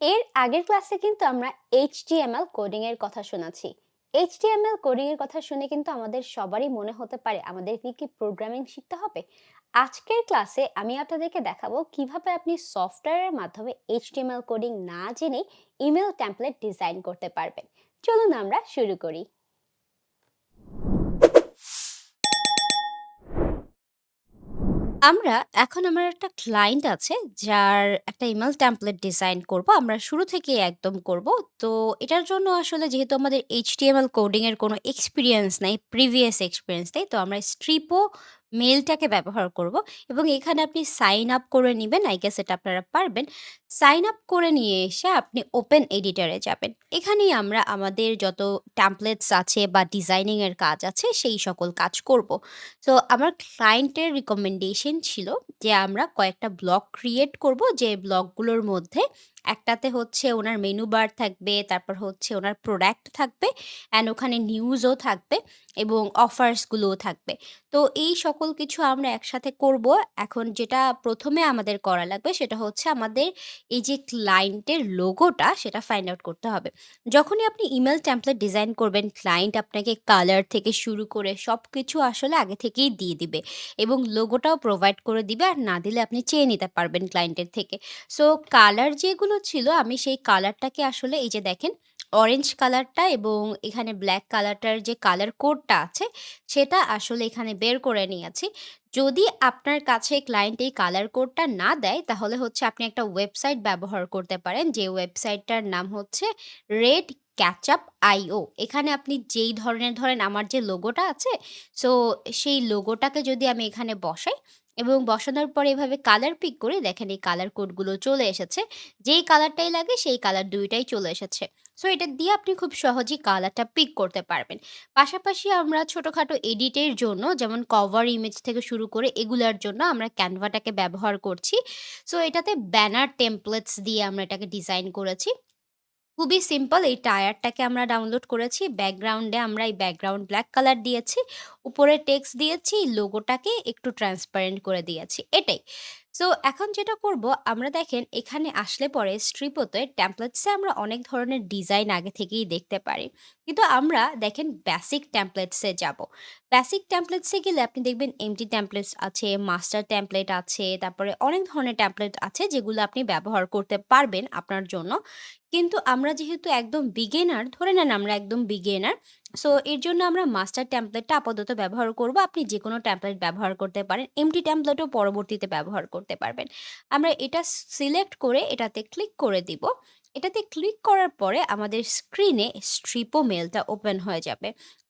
এর আগের ক্লাসে কিন্তু আমরা এইচটিএমএল কোডিং এর কথা শোনাচ্ছি। এইচটিএমএল কোডিং এর কথা শুনে কিন্তু আমাদের সবারই মনে হতে পারে আমাদের কি কি প্রোগ্রামিং শিখতে হবে। আজকের ক্লাসে আমি আপনাদেরকে দেখাবো কীভাবে আপনি সফটওয়্যারের মাধ্যমে এইচটিএমএল কোডিং না জেনে ইমেল টেমপ্লেট ডিজাইন করতে পারবেন। চলুন আমরা শুরু করি। আমরা এখন আমার একটা ক্লায়েন্ট আছে যার একটা ইমেল টেমপ্লেট ডিজাইন করব। আমরা শুরু থেকে একদম করব। তো এটার জন্য আসলে যেহেতু আমাদের এইচ ডি এম এল কোডিংয়ের কোনো এক্সপিরিয়েন্স নাই, প্রিভিয়াস এক্সপিরিয়েন্স নেই। তো আমরা স্ট্রিপো মেইলটাকে ব্যবহার করব এবং এখানে আপনি সাইন আপ করে নিবেন। আই গেস এটা আপনারা পারবেন। সাইন আপ করে নিয়ে এসে আপনি ওপেন এডিটরে যাবেন। এখানেই আমরা আমাদের যত টেমপ্লেটস আছে বা ডিজাইনিং এর কাজ আছে সেই সকল কাজ করব। তো আমার ক্লায়েন্টের রিকমেন্ডেশন ছিল যে আমরা কয়েকটা ব্লগ ক্রিয়েট করব, যে ব্লগগুলোর মধ্যে একটাতে হচ্ছে ওনার মেনু বার থাকবে, তারপর হচ্ছে ওনার প্রোডাক্ট থাকবে অ্যান্ড ওখানে নিউজও থাকবে এবং অফার্সগুলোও থাকবে। তো এই সকল কিছু আমরা একসাথে করব। এখন যেটা প্রথমে আমাদের করা লাগবে সেটা হচ্ছে আমাদের এই যে ক্লায়েন্টের লোগোটা সেটা ফাইন্ড আউট করতে হবে। যখনই আপনি ইমেল টেমপ্লেট ডিজাইন করবেন ক্লায়েন্ট আপনাকে কালার থেকে শুরু করে সব কিছু আসলে আগে থেকেই দিয়ে দিবে এবং লোগোটাও প্রোভাইড করে দিবে আর না দিলে আপনি চেয়ে নিতে পারবেন ক্লায়েন্টের থেকে। সো কালার যেগুলো ছিল, আমি সেই কালারটাকে আসলে এই যে দেখেন অরেঞ্জ কালারটা এবং এখানে ব্ল্যাক কালারটার যে কালার কোডটা আছে, সেটা আসলে এখানে বের করে নিয়েছি। যদি আপনার কাছে ক্লায়েন্ট এই কালার কোডটা না দেয়, তাহলে হচ্ছে আপনি একটা ওয়েবসাইট ব্যবহার করতে পারেন, যে ওয়েবসাইটটার নাম হচ্ছে রেড ক্যাচআপ আইও এখানে আপনি যেই ধরনের, ধরেন আমার যে লোগোটা আছে সো সেই লোগোটাকে যদি আমি এখানে বসাই এবং বসানোর পরে এভাবে কালার পিক করে দেখেন এই কালার কোডগুলো চলে এসেছে। যেই কালারটাই লাগে সেই কালার দুইটাই চলে এসেছে। সো এটা দিয়ে আপনি খুব সহজেই কালারটা পিক করতে পারবেন। পাশাপাশি আমরা ছোটোখাটো এডিটের জন্য, যেমন কভার ইমেজ থেকে শুরু করে এগুলার জন্য আমরা ক্যানভাটাকে ব্যবহার করছি। সো এটাতে ব্যানার টেমপ্লেটস দিয়ে আমরা এটাকে ডিজাইন করেছি। খুবই সিম্পল এই টায়ারটাকে আমরা ডাউনলোড করেছি। ব্যাকগ্রাউন্ডে আমরা এই ব্যাকগ্রাউন্ড ব্ল্যাক কালার দিয়েছি। উপরে টেক্সট দিয়েছি, লোগোটাকে একটু ট্রান্সপারেন্ট করে দিয়েছি। এটাই। সো এখন যেটা করব আমরা দেখেন এখানে আসলে পরে স্ট্রিপোতে ট্যাম্পলেটসে আমরা অনেক ধরনের ডিজাইন আগে থেকেই দেখতে পারি। কিন্তু আমরা দেখেন বেসিক টেমপ্লেটসে যাব। বেসিক টেমপ্লেটসে গেলে আপনি দেখবেন এমটি টেমপ্লেটস আছে, মাস্টার টেমপ্লেট আছে, তারপরে অনেক ধরনের টেমপ্লেট আছে যেগুলো আপনি ব্যবহার করতে পারবেন আপনার জন্য। কিন্তু আমরা যেহেতু একদম বিগেনার ধরে নেন আমরা একদম বিগেনার সো এর জন্য আমরা মাস্টার টেমপ্লেটটা আপাতত ব্যবহার করব আপনি যে কোনো টেমপ্লেট ব্যবহার করতে পারেন এমটি টেমপ্লেটও পরবর্তীতে ব্যবহার করতে পারবেন আমরা এটা সিলেক্ট করে এটাতে ক্লিক করে দিব এটাতে ক্লিক করার পরে আমাদের স্ক্রিনে স্ট্রিপো মেলটা ওপেন হয়ে যাবে।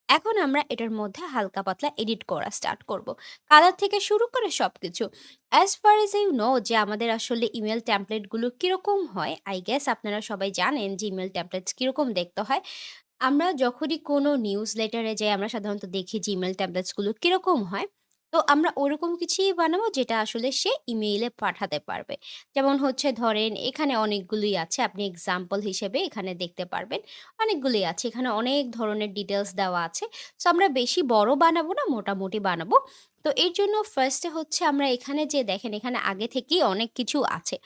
এখন আমরা এটার মধ্যে হালকা পাতলা এডিট করা স্টার্ট করব। কালার থেকে শুরু করে সব কিছু as far as you know যে আমাদের আসলে ইমেল টেমপ্লেটগুলো কীরকম হয় আই গেস আপনারা সবাই জানেন যে ইমেল টেমপ্লেটস কীরকম দেখতে হয়। আমরা যখনই কোনো নিউজ লেটারে যাই, আমরা সাধারণত দেখি যে ইমেল টেমপ্লেটসগুলো কীরকম হয়। তো আমরা ওরকম কিছুই বানাবো যেটা আসলে সে ইমেইলে পাঠাতে পারবে। যেমন হচ্ছে ধরেন এখানে অনেকগুলোই আছে। আপনি এক্সাম্পল হিসেবে এখানে দেখতে পারবেন। অনেকগুলোই আছে। এখানে অনেক ধরনের ডিটেলস দেওয়া আছে। সো আমরা বেশি বড় বানাবো না, মোটামুটি বানাবো। তো এর জন্য ফার্স্টে হচ্ছে আমরা এখানে যে দেখেন এখানে আগে থেকেই অনেক কিছু আছে।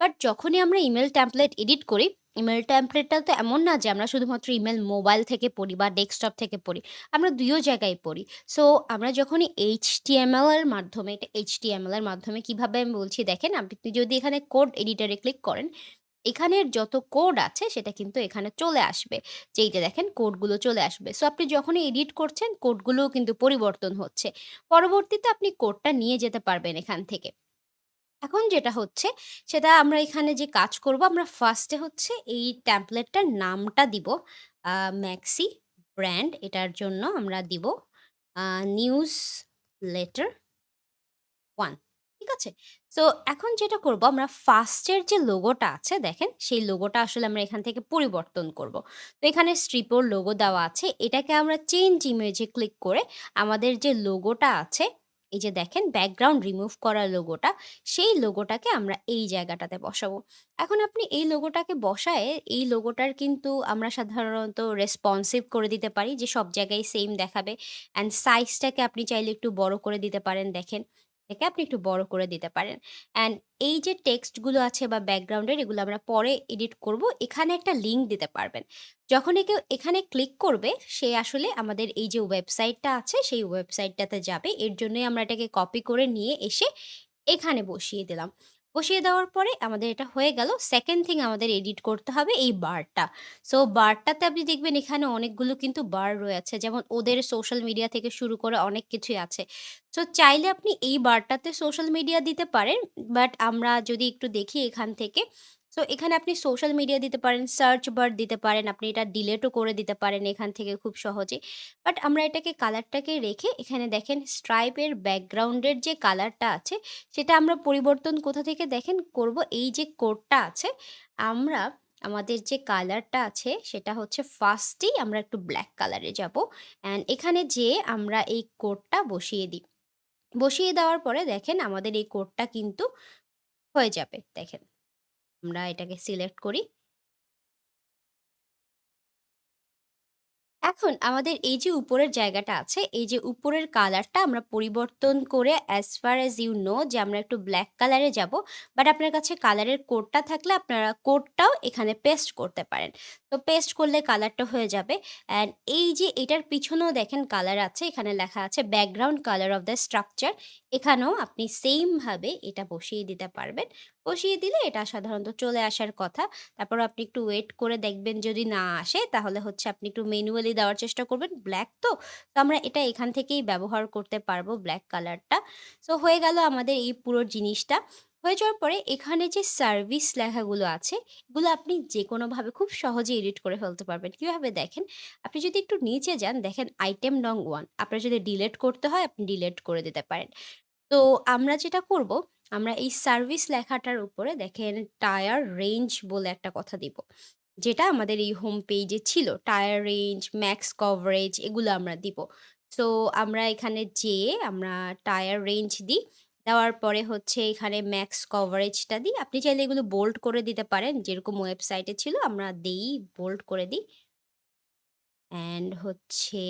বাট যখনই আমরা ইমেল টেমপ্লেট এডিট করি ইমেল টেমপ্লেটটা তো এমন না যে আমরা শুধুমাত্র ইমেল মোবাইল থেকে পড়ি বা ডেস্কটপ থেকে পড়ি। আমরা ২ ও জায়গায় পড়ি। সো আমরা যখনই HTML এর মাধ্যমে এটা HTML এর মাধ্যমে কীভাবে আমি বলছি দেখেন, আপনি যদি এখানে কোড এডিটরে ক্লিক করেন, এখানের যত কোড আছে সেটা কিন্তু এখানে চলে আসবে। যে এই যে দেখেন কোডগুলো চলে আসবে। সো আপনি যখনই এডিট করছেন কোডগুলোও কিন্তু পরিবর্তন হচ্ছে। পরবর্তীতে আপনি কোডটা নিয়ে যেতে পারবেন এখান থেকে। এখন যেটা হচ্ছে, সেটা আমরা এখানে যে কাজ করব, আমরা ফার্স্টে হচ্ছে এই টেমপ্লেটটার নামটা দিব ম্যাক্সি ব্র্যান্ড এটার জন্য আমরা দিব নিউজ লেটার ওয়ান ঠিক আছে? সো এখন যেটা করব, আমরা ফার্স্টের যে লোগোটা আছে, দেখেন, সেই লোগোটা আসলে আমরা এখান থেকে পরিবর্তন করব। তো এখানে স্ট্রিপোর লোগো দেওয়া আছে। এটাকে আমরা চেঞ্জ ইমেজে ক্লিক করে আমাদের যে লোগোটা আছে এই যে দেখেন ব্যাকগ্রাউন্ড রিমুভ করা লোগোটা, সেই লোগোটাকে আমরা এই জায়গাটাতে বসাবো। এখন আপনি এই লোগোটাকে বসায় এই লোগোটার কিন্তু আমরা সাধারণত রেসপন্সিভ করে দিতে পারি যে সব জায়গায় সেম দেখাবে। অ্যান্ড সাইজটাকে আপনি চাইলে একটু বড় করে দিতে পারেন দেখেন। এটাকে আপনি একটু বড় করে দিতে পারেন। অ্যান্ড এই যে টেক্সটগুলো আছে বা ব্যাকগ্রাউন্ডের এগুলো আমরা পরে এডিট করব। এখানে একটা লিঙ্ক দিতে পারবেন। যখনই কেউ এখানে ক্লিক করবে, সে আসলে আমাদের এই যে ওয়েবসাইটটা আছে, সেই ওয়েবসাইটটাতে যাবে। এর জন্যই আমরা এটাকে কপি করে নিয়ে এসে এখানে বসিয়ে দিলাম। বসিয়ে দেওয়ার পরে আমাদের এটা হয়ে গেল। সেকেন্ড থিং আমাদের এডিট করতে হবে এই বারটা। সো বারটাতে আপনি দেখবেন এখানে অনেকগুলো কিন্তু বার রয়েছে। যেমন ওদের সোশ্যাল মিডিয়া থেকে শুরু করে অনেক কিছুই আছে। সো চাইলে আপনি এই বারটাতে সোশ্যাল মিডিয়া দিতে পারেন। বাট আমরা যদি একটু দেখি এখান থেকে, সো এখানে আপনি সোশ্যাল মিডিয়া দিতে পারেন, সার্চ বার দিতে পারেন। আপনি এটা ডিলেটও করে দিতে পারেন এখান থেকে খুব সহজে বাট আমরা এটাকে কালারটাকে রেখে এখানে দেখেন স্ট্রাইপের ব্যাকগ্রাউন্ডের যে কালারটা আছে সেটা আমরা পরিবর্তন কোথা থেকে দেখেন করব? এই যে কোডটা আছে আমরা আমাদের যে কালারটা আছে সেটা হচ্ছে ফার্স্টেই আমরা একটু ব্ল্যাক কালারে যাব। অ্যান্ড এখানে যেয়ে আমরা এই কোডটা বসিয়ে দিই। বসিয়ে দেওয়ার পরে দেখেন আমাদের এই কোডটা কিন্তু হয়ে যাবে দেখেন। আমরা এটাকে সিলেক্ট করি এখন আমাদের এই যে উপরের জায়গাটা আছে, এই যে উপরের কালারটা আমরা পরিবর্তন করে as far as you know যে আমরা একটু ব্লাক কালারে যাব। বাট আপনার কাছে কালারের কোডটা থাকলে আপনারা কোডটাও এখানে পেস্ট করতে পারেন। তো পেস্ট করলে কালারটা হয়ে যাবে। অ্যান্ড এই যে এটার পিছনেও দেখেন কালার আছে। এখানে লেখা আছে background colour of the structure. এখানেও আপনি সেমভাবে এটা বসিয়ে দিতে পারবেন। বসিয়ে দিলে এটা সাধারণত চলে আসার কথা। তারপর আপনি একটু ওয়েট করে দেখবেন যদি না আসে তাহলে হচ্ছে আপনি একটু ম্যানুয়ালি দেওয়ার চেষ্টা করবেন। ব্ল্যাক তো, তো আমরা এটা এখান থেকেই ব্যবহার করতে পারব ব্ল্যাক কালারটা। সো হয়ে গেল আমাদের এই পুরো জিনিসটা। হয়ে যাওয়ার পরে এখানে যে সার্ভিস লেখাগুলো আছে, এগুলো আপনি যে কোনোভাবে খুব সহজে এডিট করে ফেলতে পারবেন। কীভাবে দেখেন, আপনি যদি একটু নিচে যান দেখেন আইটেম নং ওয়ান আপনার যদি ডিলেট করতে হয় আপনি ডিলেট করে দিতে পারেন। তো আমরা যেটা করব, আমরা এই সার্ভিস লেখাটার উপরে দেখেন টায়ার রেঞ্জ বলে একটা কথা দিব। যেটা আমাদের এই হোম পেজে ছিল। টায়ার রেঞ্জ, ম্যাক্স কভারেজ এগুলো আমরা দিব। সো আমরা এখানে যেয়ে আমরা টায়ার রেঞ্জ দিই। দেওয়ার পরে হচ্ছে এখানে ম্যাক্স কভারেজটা দিই। আপনি চাইলে এগুলো বোল্ড করে দিতে পারেন। যেরকম ওয়েবসাইটে ছিল আমরা দেই, বোল্ড করে দিই। অ্যান্ড হচ্ছে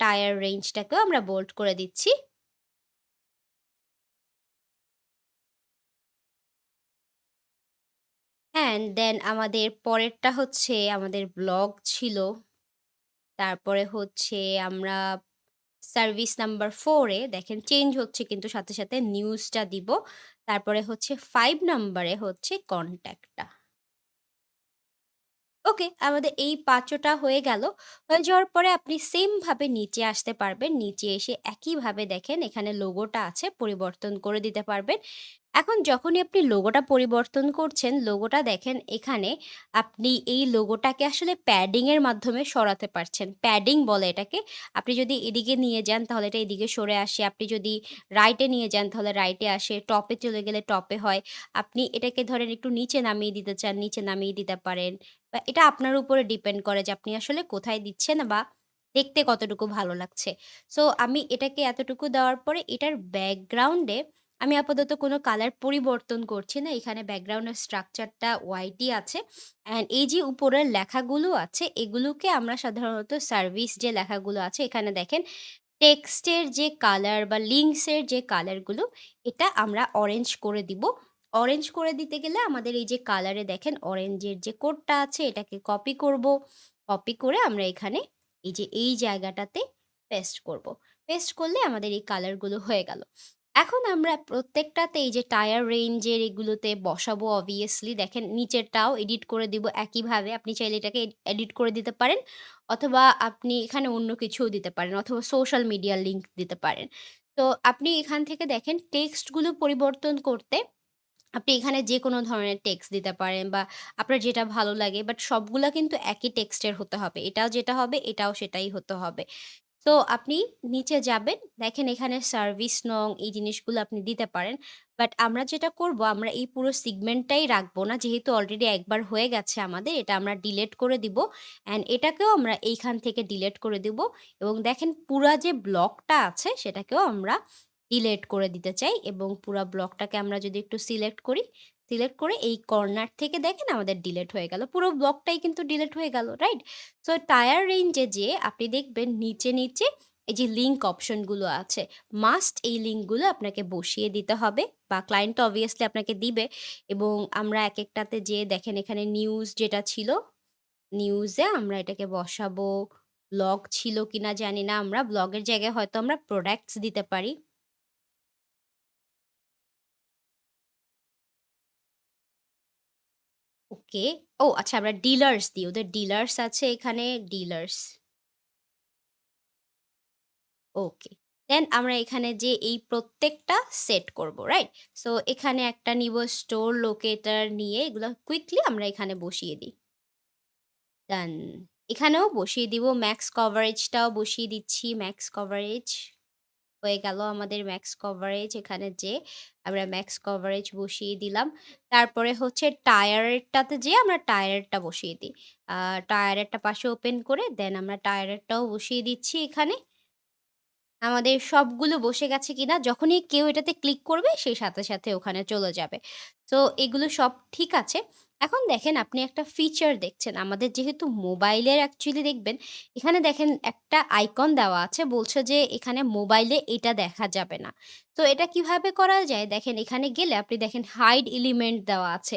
টায়ার রেঞ্জটাকেও আমরা বোল্ড করে দিচ্ছি। অ্যান্ড দেন আমাদের পরেরটা হচ্ছে আমাদের ব্লগ ছিল। তারপরে হচ্ছে আমরা সার্ভিস নাম্বার ফোরে দেখেন চেঞ্জ হচ্ছে কিন্তু সাথে, সাথে নিউজটা দিব। তারপরে হচ্ছে ফাইভ নাম্বারে হচ্ছে কন্ট্যাক্টটা ওকে, আমাদের এই ৫ টা হয়ে গেল। হয়ে যাওয়ার পরে আপনি সেমভাবে নিচে আসতে পারবেন। নিচে এসে একইভাবে দেখেন এখানে লোগোটা আছে পরিবর্তন করে দিতে পারবেন। এখন যখনই আপনি লোগোটা পরিবর্তন করছেন, লোগোটা দেখেন এখানে আপনি এই লোগোটাকে আসলে প্যাডিংয়ের মাধ্যমে সরাতে পারছেন। প্যাডিং বলে এটাকে। আপনি যদি এদিকে নিয়ে যান তাহলে এটা এদিকে সরে আসে। আপনি যদি রাইটে নিয়ে যান তাহলে রাইটে আসে। টপে চলে গেলে টপে হয়। আপনি এটাকে ধরেন একটু নিচে নামিয়ে দিতে চান, নিচে নামিয়ে দিতে পারেন। বা এটা আপনার উপরে ডিপেন্ড করে যে আপনি আসলে কোথায় দিচ্ছেন বা দেখতে কতটুকু ভালো লাগছে। সো আমি এটাকে এতটুকু দেওয়ার পরে এটার ব্যাকগ্রাউন্ডে আমি আপাতত কোনো কালার পরিবর্তন করছি না। এখানে ব্যাকগ্রাউন্ডের স্ট্রাকচারটা হোয়াইটই আছে। অ্যান্ড এই যে উপরের লেখাগুলো আছে, এগুলোকে আমরা সাধারণত সার্ভিস যে লেখাগুলো আছে, এখানে দেখেন টেক্সটের যে কালার বা লিঙ্কসের যে কালারগুলো এটা আমরা অরেঞ্জ করে দিব। অরেঞ্জ করে দিতে গেলে আমাদের এই যে কালারে দেখেন অরেঞ্জের যে কোডটা আছে, এটাকে কপি করব। কপি করে আমরা এখানে এই যে এই জায়গাটাতে পেস্ট করব। পেস্ট করলে আমাদের এই কালারগুলো হয়ে গেল। এখন আমরা প্রত্যেকটাতে এই যে টায়ার রেঞ্জের এগুলোতে বসাবো অবভিয়াসলি দেখেন, নিচেরটাও এডিট করে দিব একইভাবে। আপনি চাইলে এটাকে এডিট করে দিতে পারেন। অথবা আপনি এখানে অন্য কিছুও দিতে পারেন অথবা সোশ্যাল মিডিয়ার লিঙ্ক দিতে পারেন। তো আপনি এখান থেকে দেখেন টেক্সটগুলো পরিবর্তন করতে আপনি এখানে যে কোনো ধরনের টেক্সট দিতে পারেন বা আপনার যেটা ভালো লাগে বাট সবগুলা কিন্তু একই টেক্সটের হতে হবে। এটাও যেটা হবে, এটাও সেটাই হতে হবে। তো আপনি নিচে যাবেন, দেখেন এখানে সার্ভিস নং এই জিনিসগুলো আপনি দিতে পারেন। বাট আমরা যেটা করব আমরা এই পুরো সিগমেন্টটাই রাখব না। যেহেতু অলরেডি একবার হয়ে গেছে আমাদের এটা আমরা ডিলেট করে দিব। অ্যান্ড এটাকেও আমরা এইখান থেকে ডিলেট করে দিব এবং দেখেন পুরা যে ব্লকটা আছে সেটাকেও আমরা ডিলেট করে দিতে চাই এবং পুরা ব্লকটাকে আমরা যদি একটু সিলেক্ট করি, সিলেক্ট করে এই কর্নার থেকে দেখেন আমাদের ডিলেট হয়ে গেল। পুরো ব্লকটাই কিন্তু ডিলেট হয়ে গেল, রাইট? সো টায়ার রেঞ্জে যেয়ে আপনি দেখবেন নিচে, নিচে এই যে লিঙ্ক অপশনগুলো আছে, মাস্ট এই লিঙ্কগুলো আপনাকে বসিয়ে দিতে হবে বা ক্লায়েন্ট অবভিয়াসলি আপনাকে দিবে এবং আমরা এক একটাতে যেয়ে দেখেন এখানে নিউজ যেটা ছিল, নিউজে আমরা এটাকে বসাবো। ব্লগ ছিল কিনা জানি না আমরা। ব্লগের জায়গায় হয়তো আমরা প্রোডাক্টস দিতে পারি। ওকে। ও আচ্ছা আমরা ডিলার্স দিই। ওদের ডিলার্স আছে এখানে ডিলার্স। ওকে। দেন আমরা এখানে যেয়ে এই প্রত্যেকটা সেট করব, রাইট? সো এখানে একটা নিব স্টোর লোকেটর নিয়ে এগুলা কুইকলি আমরা এখানে বসিয়ে দিই। দেন এখানেও বসিয়ে দিব ম্যাক্স কভারেজটাও বসিয়ে দিচ্ছি। ম্যাক্স কভারেজ হয়ে গেল আমাদের ম্যাক্স কভারেজ। এখানে যে আমরা ম্যাক্স কভারেজ বসিয়ে দিলাম। তারপরে হচ্ছে টায়ারেরটাতে যে আমরা টায়ারেরটা বসিয়ে দিই। টায়ারেরটা পাশে ওপেন করে দেন আমরা টায়ারেরটাও বসিয়ে দিচ্ছি এখানে। আমাদের সবগুলো বসে গেছে কিনা যখনই কেউ এটাতে ক্লিক করবে সেই সাথে, সাথে ওখানে চলে যাবে। তো এগুলো সব ঠিক আছে। এখন দেখেন আপনি একটা ফিচার দেখছেন। আমাদের যেহেতু মোবাইলের অ্যাকচুয়ালি দেখবেন, এখানে দেখেন একটা আইকন দেওয়া আছে, বলছে যে এখানে মোবাইলে এটা দেখা যাবে না। তো এটা কীভাবে করা যায়? দেখেন এখানে গেলে আপনি দেখেন হাইড এলিমেন্ট দেওয়া আছে।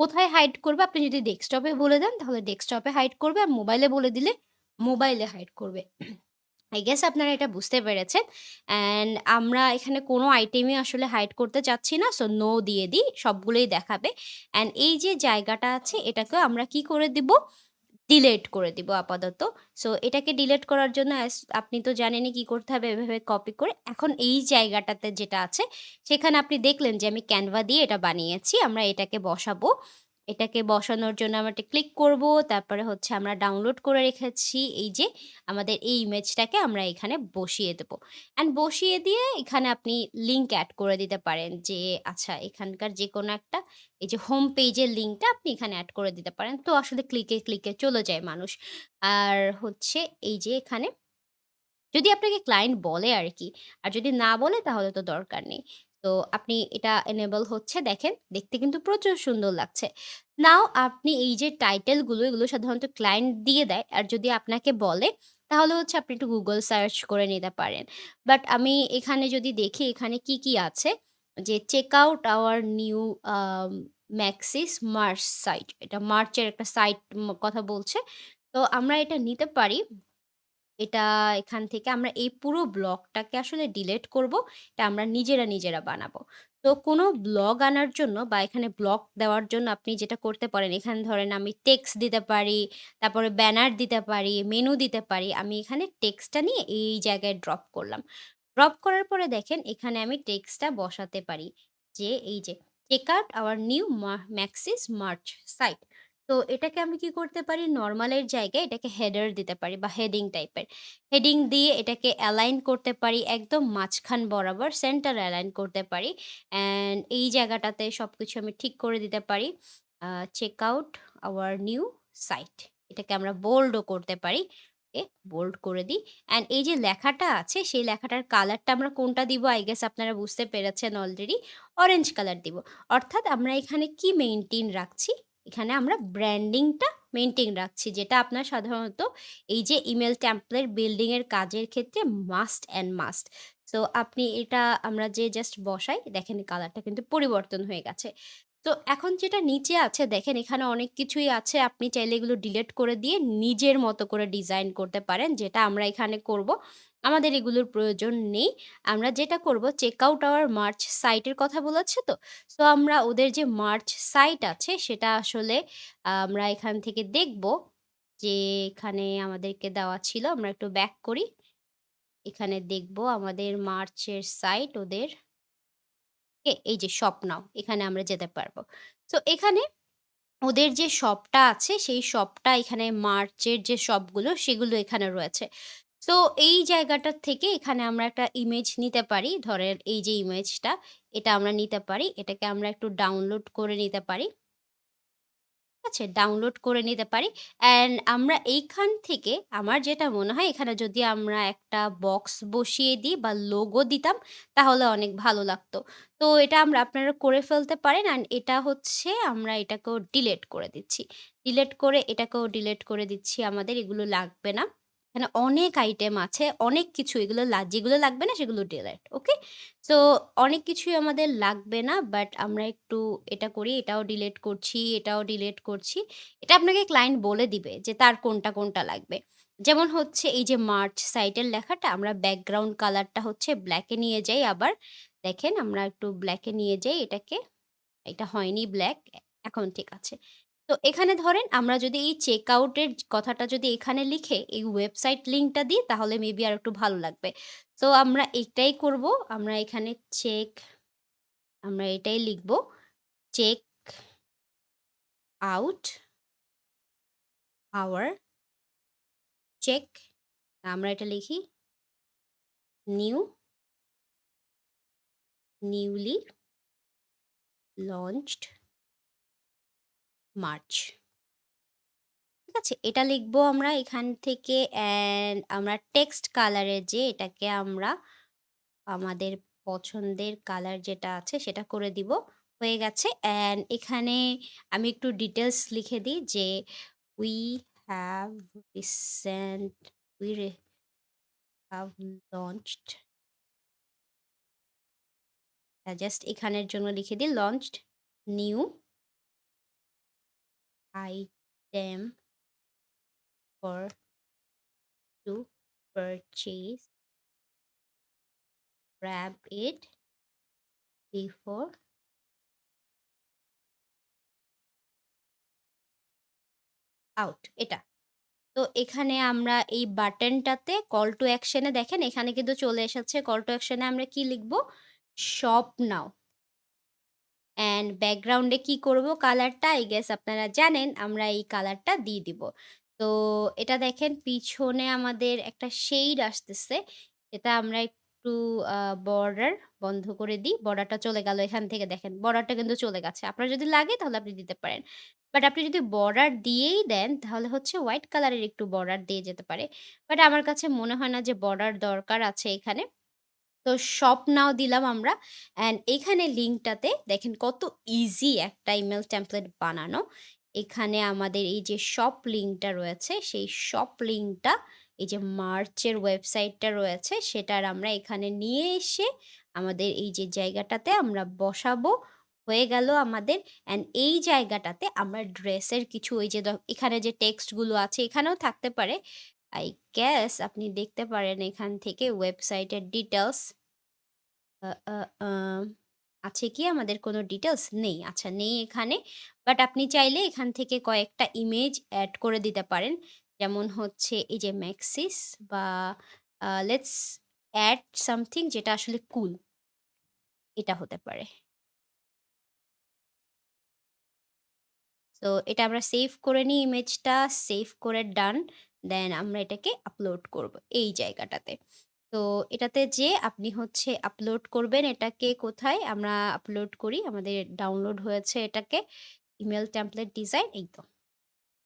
কোথায় হাইড করবে? আপনি যদি ডেস্কটপে বলে দেন, তাহলে ডেস্কটপে হাইড করবে, আর মোবাইলে বলে দিলে মোবাইলে হাইড করবে। আই গেস আপনারা এটা বুঝতে পেরেছেন। অ্যান্ড আমরা এখানে কোনো আইটেমই আসলে হাইড করতে চাচ্ছি না। সো নো দিয়ে দিই। সবগুলোই দেখাবে। অ্যান্ড এই যে জায়গাটা আছে, এটাকে আমরা কি করে দিব? ডিলেট করে দিব আপাতত। সো এটাকে ডিলেট করার জন্য আপনি তো জানেনই কি করতে হবে, এভাবে কপি করে। এখন এই জায়গাটাতে যেটা আছে, সেখানে আপনি দেখলেন যে আমি ক্যানভা দিয়ে এটা বানিয়েছি। আমরা এটাকে বসাবো। এটাকে বসানোর জন্য আমরা এটা ক্লিক করব। তারপরে হচ্ছে আমরা ডাউনলোড করে রেখেছি এই যে আমাদের এই ইমেজটাকে আমরা এখানে বসিয়ে দেব। অ্যান্ড বসিয়ে দিয়ে এখানে আপনি লিঙ্ক অ্যাড করে দিতে পারেন যে আচ্ছা এখানকার যে কোনো একটা এই যে হোম পেজের লিঙ্কটা আপনি এখানে অ্যাড করে দিতে পারেন। তো আসলে ক্লিকে, ক্লিকে চলে যায় মানুষ। আর হচ্ছে এই যে এখানে যদি আপনাকে ক্লায়েন্ট বলে আর কি আর যদি না বলে তাহলে তো দরকার নেই। তো আপনি এটা এনেবল হচ্ছে দেখেন, দেখতে কিন্তু প্রচুর সুন্দর লাগছে। নাও আপনি এই যে টাইটেলগুলো এগুলো সাধারণত ক্লায়েন্ট দিয়ে দেয়। আর যদি আপনাকে বলে তাহলে হচ্ছে আপনি একটু গুগল সার্চ করে নিতে পারেন। বাট আমি এখানে যদি দেখি এখানে কি, কি আছে যে check out our new maxis merch site. এটা মার্চের একটা সাইট কথা বলছে। তো আমরা এটা নিতে পারি। এটা এখান থেকে আমরা এই পুরো ব্লগটাকে আসলে ডিলিট করব। এটা আমরা নিজেরা, নিজেরা বানাবো। তো কোনো ব্লগ আনার জন্য বা এখানে ব্লগ দেওয়ার জন্য আপনি যেটা করতে পারেন, এখানে ধরেন আমি টেক্সট দিতে পারি, তারপরে ব্যানার দিতে পারি, মেনু দিতে পারি। আমি এখানে টেক্সটটা নিয়ে এই জায়গায় ড্রপ করলাম। ড্রপ করার পরে দেখেন এখানে আমি টেক্সটটা বসাতে পারি। যে এই যে check out our new maxis merch site. তো এটাকে আমি কি করতে পারি নর্মালের জায়গায় এটাকে হেডার দিতে পারি বা হেডিং টাইপের। হেডিং দিয়ে এটাকে অ্যালাইন করতে পারি একদম মাঝখান বরাবর সেন্টার অ্যালাইন করতে পারি। অ্যান্ড এই জায়গাটাতে সব কিছু আমি ঠিক করে দিতে পারি। Check out our new site. এটাকে আমরা বোল্ডও করতে পারি। ওকে, বোল্ড করে দিই। অ্যান্ড এই যে লেখাটা আছে সেই লেখাটার কালারটা আমরা কোনটা দিব আই গেস আপনারা বুঝতে পেরেছেন অলরেডি। অরেঞ্জ কালার দিব। অর্থাৎ আমরা এখানে কি মেইনটেইন রাখছি? এখানে আমরা ব্র্যান্ডিংটা মেনটেন রাখছি। যেটা আপনার সাধারণত এই যে ইমেল ট্যাম্পলেট বিল্ডিংয়ের কাজের ক্ষেত্রে মাস্ট অ্যান্ড মাস্ট। তো আপনি এটা আমরা যে জাস্ট বসাই, দেখেন কালারটা কিন্তু পরিবর্তন হয়ে গেছে। তো এখন যেটা নিচে আছে, দেখেন এখানে অনেক কিছুই আছে। আপনি চাইলে এগুলো ডিলিট করে দিয়ে নিজের মতো করে ডিজাইন করতে পারেন। যেটা আমরা এখানে করব। আমাদের এগুলোর প্রয়োজন নেই। আমরা যেটা করব চেক আউট আওয়ার মার্চ সাইটের কথা বলেছে তো? সো আমরা ওদের যে মার্চ সাইট আছে, সেটা আসলে আমরা এখান থেকে দেখব যে এখানে আমাদেরকে দেওয়া ছিল। আমরা একটু ব্যাক করি। এখানে দেখব আমাদের মার্চের সাইট ওদের এই যে শপ নাও। এখানে আমরা যেতে পারব। তো এখানে ওদের যে শপটা আছে, সেই শপটা এখানে মার্চের যে শপগুলো সেগুলো এখানে রয়েছে। তো এই জায়গাটার থেকে এখানে আমরা একটা ইমেজ নিতে পারি। ধরেন এই যে ইমেজটা এটা আমরা নিতে পারি। এটাকে আমরা একটু ডাউনলোড করে নিতে পারি। আছে ডাউনলোড করে নিতে পারি। অ্যান্ড আমরা এইখান থেকে, আমার যেটা মনে হয়, এখানে যদি আমরা একটা বক্স বসিয়ে দিই বা লোগো দিতাম, তাহলে অনেক ভালো লাগতো। তো এটা আমরা আপনারা করে ফেলতে পারেন অ্যান্ড এটা হচ্ছে আমরা এটাকেও ডিলেট করে দিচ্ছি। ডিলেট করে, এটাকেও ডিলেট করে দিচ্ছি, আমাদের এগুলো লাগবে না। এখানে অনেক আইটেম আছে। অনেক কিছু এগুলো যেগুলো লাগবে না সেগুলো ডিলিট। ওকে? সো অনেক কিছুই আমাদের লাগবে না। বাট আমরা একটু এটা করি, এটাও ডিলেট করছি, এটাও ডিলেট করছি। এটা আপনাকে ক্লায়েন্ট বলে দিবে যে তার কোনটা, কোনটা লাগবে। যেমন হচ্ছে এই যে মার্চ সাইটের লেখাটা আমরা ব্যাকগ্রাউন্ড কালারটা হচ্ছে ব্ল্যাকে নিয়ে যাই আবার। দেখেন আমরা একটু ব্ল্যাকে নিয়ে যাই এটাকে। এটা হয়নি ব্ল্যাক এখন ঠিক আছে। তো এখানে ধরেন আমরা যদি এই চেক আউট এর কথাটা যদি এখানে লিখে এই ওয়েবসাইট লিঙ্কটা দিই, তাহলে মেবি আর একটু ভালো লাগবে। তো আমরা এটাই করব। আমরা এখানে চেক আমরা এটাই লিখব। চেক আউট আওয়ার চেক আমরা এটা লিখি নিউ নিউলি লঞ্চড মার্চ। ঠিক আছে? এটা লিখব আমরা এখান থেকে অ্যান্ড আমরা টেক্সট কালার যে এটাকে আমরা আমাদের পছন্দের কালার যেটা আছে সেটা করে দিব। হয়ে গেছে অ্যান্ড এখানে আমি একটু ডিটেলস লিখে দিই যে we have recent we have launched just এখানের জন্য লিখে দিই launched new item for to purchase grab it before out এটা। তো এখানে আমরা এই বাটনটাতে কল টু অ্যাকশন দেখেন, এখানে কিন্তু চলে এসেছে কল টু অ্যাকশন আমরা কি লিখব? Shop now. অ্যান্ড ব্যাকগ্রাউন্ডে কি করব কালারটা আই গেস আপনারা জানেন, আমরা এই কালারটা দিয়ে দিব। তো এটা দেখেন, পিছনে আমাদের একটা শেড আসতেছে। এটা আমরা একটু বর্ডার বন্ধ করে দিই। বর্ডারটা চলে গেল এখান থেকে, দেখেন। বর্ডারটা কিন্তু চলে গেছে। আপনার যদি লাগে, তাহলে আপনি দিতে পারেন। বাট আপনি যদি বর্ডার দিয়েই দেন, তাহলে হচ্ছে হোয়াইট কালারের একটু বর্ডার দিয়ে যেতে পারে। বাট আমার কাছে মনে হয় না যে বর্ডার দরকার আছে এখানে। তো শপ নাও দিলাম আমরা অ্যান্ড এখানে লিঙ্কটাতে দেখেন কত ইজি একটা ইমেল টেমপ্লেট বানানো। এখানে আমাদের এই যে শপ লিঙ্কটা রয়েছে, সেই শপ লিঙ্কটা এই যে মার্চের ওয়েবসাইটটা রয়েছে, সেটার আমরা এখানে নিয়ে এসে আমাদের এই যে জায়গাটাতে আমরা বসাবো। হয়ে গেল আমাদের অ্যান্ড এই জায়গাটাতে আমরা ড্রেসের কিছু ওই যে এখানে যে টেক্সটগুলো আছে, এখানেও থাকতে পারে। আই গ্যাস আপনি দেখতে পারেন এখান থেকে ওয়েবসাইটের ডিটেইলস। আছে কি আমাদের কোনো ডিটেলস নেই। আচ্ছা নেই এখানে। বাট আপনি চাইলে এখান থেকে কয়েকটা ইমেজ অ্যাড করে দিতে পারেন। যেমন হচ্ছে এই যে ম্যাক্সিস বা লেটস অ্যাড সামথিং যেটা আসলে কুল। এটা হতে পারে। তো এটা আমরা সেভ করে নিই ইমেজটা। সেভ করে ডান। দেন আমরা এটাকে আপলোড করব এই জায়গাটাতে। তো এটাতে যে আপনি হচ্ছে আপলোড করবেন এটাকে কোথায়? আমরা আপলোড করি। আমাদের ডাউনলোড হয়েছে এটাকে। ইমেল টেমপ্লেট ডিজাইন এই তো।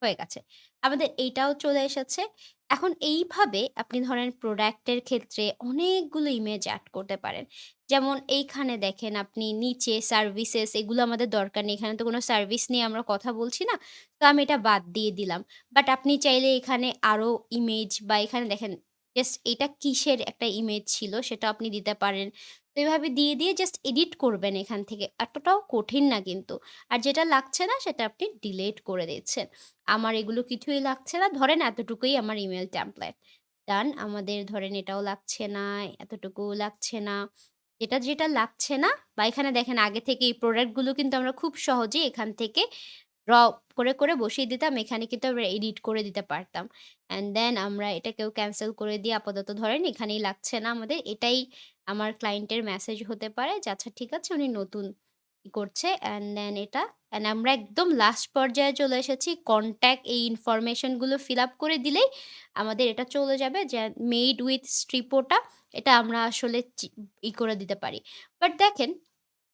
হয়ে গেছে। আমাদের এইটাও চলে এসেছে। এখন এইভাবে আপনি ধরেন প্রোডাক্টের ক্ষেত্রে অনেকগুলো ইমেজ অ্যাড করতে পারেন। যেমন এইখানে দেখেন আপনি নিচে সার্ভিসেস এগুলো আমাদের দরকার নেই। এখানে তো কোনো সার্ভিস নিয়ে আমরা কথা বলছি না। তো আমি এটা বাদ দিয়ে দিলাম। বাট আপনি চাইলে এখানে আরও ইমেজ বা এখানে দেখেন জাস্ট এটা কিসের একটা ইমেজ ছিল সেটা আপনি দিতে পারেন। তো এভাবে দিয়ে, দিয়ে জাস্ট এডিট করবেন এখান থেকে। এতটাও কঠিন না কিন্তু। আর যেটা লাগছে না সেটা আপনি ডিলেট করে দিচ্ছেন। আমার এগুলো কিছুই লাগছে না। ধরেন এতটুকুই আমার ইমেল টেমপ্লেট। ডান। আমাদের ধরেন এটাও লাগছে না, এতটুকুও লাগছে না। যেটা, যেটা লাগছে না বা এখানে দেখেন আগে থেকে এই প্রোডাক্টগুলো কিন্তু আমরা খুব সহজেই এখান থেকে ড্র করে, করে বসিয়ে দিতাম। এখানে কিন্তু আমরা এডিট করে দিতে পারতাম। অ্যান্ড দেন আমরা এটাকেও ক্যান্সেল করে দিয়ে আপাতত ধরেন এখানেই লাগছে না আমাদের। এটাই আমার ক্লায়েন্টের মেসেজ হতে পারে যে আচ্ছা ঠিক আছে উনি নতুন করছে অ্যান্ড দেন এটা অ্যান্ড আমরা একদম লাস্ট পর্যায়ে চলে এসেছি। কনট্যাক্ট এই ইনফরমেশনগুলো ফিল আপ করে দিলেই আমাদের এটা চলে যাবে যে মেড উইথ স্ট্রিপোটা এটা আমরা আসলে ই করে দিতে পারি। বাট দেখেন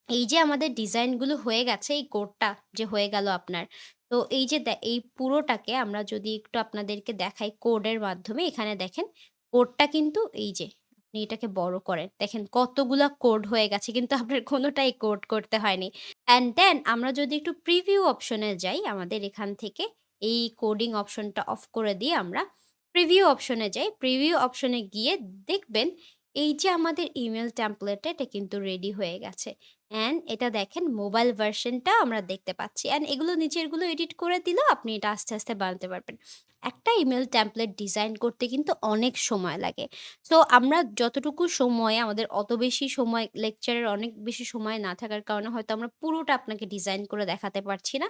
এই যে আমাদের ডিজাইনগুলো হয়ে গেছে, এই কোডটা যে হয়ে গেল আপনার। তো এই যে এই পুরোটাকে আমরা যদি একটু আপনাদেরকে দেখাই কোডের মাধ্যমে, এখানে দেখেন কোডটা কিন্তু এই যে আপনি এটাকে বড় করেন। দেখেন কতগুলা কোড হয়ে গেছে, কিন্তু আপনার কোনোটাই কোড করতে হয়নি। অ্যান্ড দেন আমরা যদি একটু প্রিভিউ অপশনে যাই, আমাদের এখান থেকে এই কোডিং অপশনটা অফ করে দিয়ে আমরা প্রিভিউ অপশনে যাই। প্রিভিউ অপশনে গিয়ে দেখবেন এই যে আমাদের ইমেল টেমপ্লেটটা এটা কিন্তু রেডি হয়ে গেছে। অ্যান্ড এটা দেখেন মোবাইল ভার্শনটা আমরা দেখতে পাচ্ছি। অ্যান্ড এগুলো নিচেরগুলো এডিট করে দিলেও আপনি এটা আস্তে, আস্তে বানাতে পারবেন। একটা ইমেল টেমপ্লেট ডিজাইন করতে কিন্তু অনেক সময় লাগে। সো আমরা যতটুকু সময় আমাদের অত বেশি সময় লেকচারের অনেক বেশি সময় না থাকার কারণে হয়তো আমরা পুরোটা আপনাকে ডিজাইন করে দেখাতে পারছি না।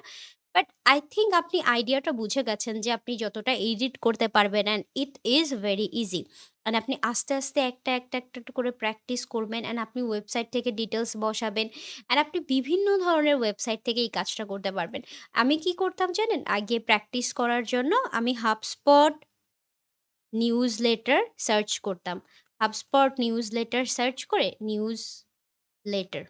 বাট আই থিঙ্ক আপনি আইডিয়াটা বুঝে গেছেন যে আপনি যতটা এডিট করতে পারবেন and it is very easy. And আপনি আস্তে, আস্তে একটা, একটা, একটা করে প্র্যাকটিস করবেন অ্যান্ড আপনি ওয়েবসাইট থেকে ডিটেলস বসাবেন। অ্যান্ড আপনি বিভিন্ন ধরনের ওয়েবসাইট থেকে এই কাজটা করতে পারবেন। আমি কি করতাম জানেন? আগে প্র্যাকটিস করার জন্য আমি হাবস্পট নিউজ লেটার সার্চ করতাম। হাবস্পট নিউজ লেটার সার্চ করে নিউজ লেটার।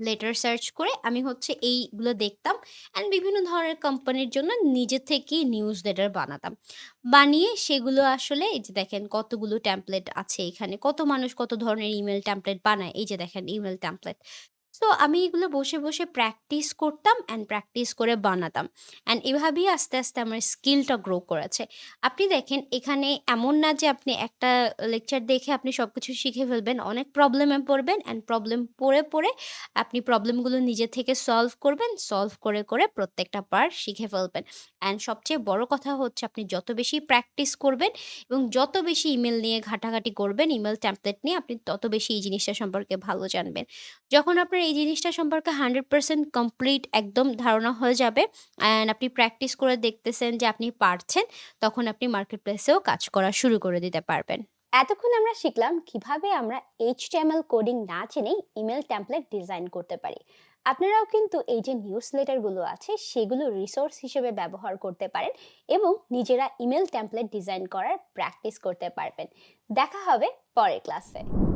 লেটার সার্চ করে আমি হচ্ছে এইগুলো দেখতাম অ্যান্ড বিভিন্ন ধরনের কোম্পানির জন্য নিজে থেকেই নিউজ লেটার বানাতাম। বানিয়ে সেগুলো আসলে এই যে দেখেন কতগুলো ট্যাম্পলেট আছে এখানে। কত মানুষ কত ধরনের ইমেল ট্যাম্পলেট বানায়। এই যে দেখেন ইমেল টেমপ্লেট। সো আমি এগুলো বসে, বসে প্র্যাকটিস করতাম অ্যান্ড প্র্যাকটিস করে বানাতাম। অ্যান্ড এভাবেই আস্তে, আস্তে আমার স্কিলটা গ্রো করেছে। আপনি দেখেন এখানে এমন না যে আপনি একটা লেকচার দেখে আপনি সব কিছু শিখে ফেলবেন। অনেক প্রবলেমে পড়বেন অ্যান্ড প্রবলেম পড়ে, পড়ে আপনি প্রবলেমগুলো নিজে থেকে সলভ করবেন। সলভ করে, করে প্রত্যেকটা পার্ট শিখে ফেলবেন। অ্যান্ড সবচেয়ে বড় কথা হচ্ছে আপনি যত বেশি প্র্যাকটিস করবেন এবং যত বেশি ইমেল নিয়ে ঘাটাঘাটি করবেন, ইমেল টেমপ্লেট নিয়ে আপনি তত বেশি এই জিনিসটা সম্পর্কে ভালো জানবেন। যখন আপনার এই জিনিসটা সম্পর্কে 100% কমপ্লিট একদম ধারণা হয়ে যাবে অ্যান্ড আপনি প্র্যাকটিস করে দেখতেছেন যে আপনি পারছেন, তখন আপনি মার্কেট প্লেসেও কাজ করা শুরু করে দিতে পারবেন। এতক্ষণ আমরা শিখলাম কীভাবে আমরা এইচ HTML কোডিং না জেনেই ইমেল টেমপ্লেট ডিজাইন করতে পারি। আপনারাও কিন্তু এই যে নিউজ লেটারগুলো আছে সেগুলো রিসোর্স হিসেবে ব্যবহার করতে পারেন এবং নিজেরা ইমেল টেমপ্লেট ডিজাইন করার প্র্যাকটিস করতে পারবেন। দেখা হবে পরের ক্লাসে।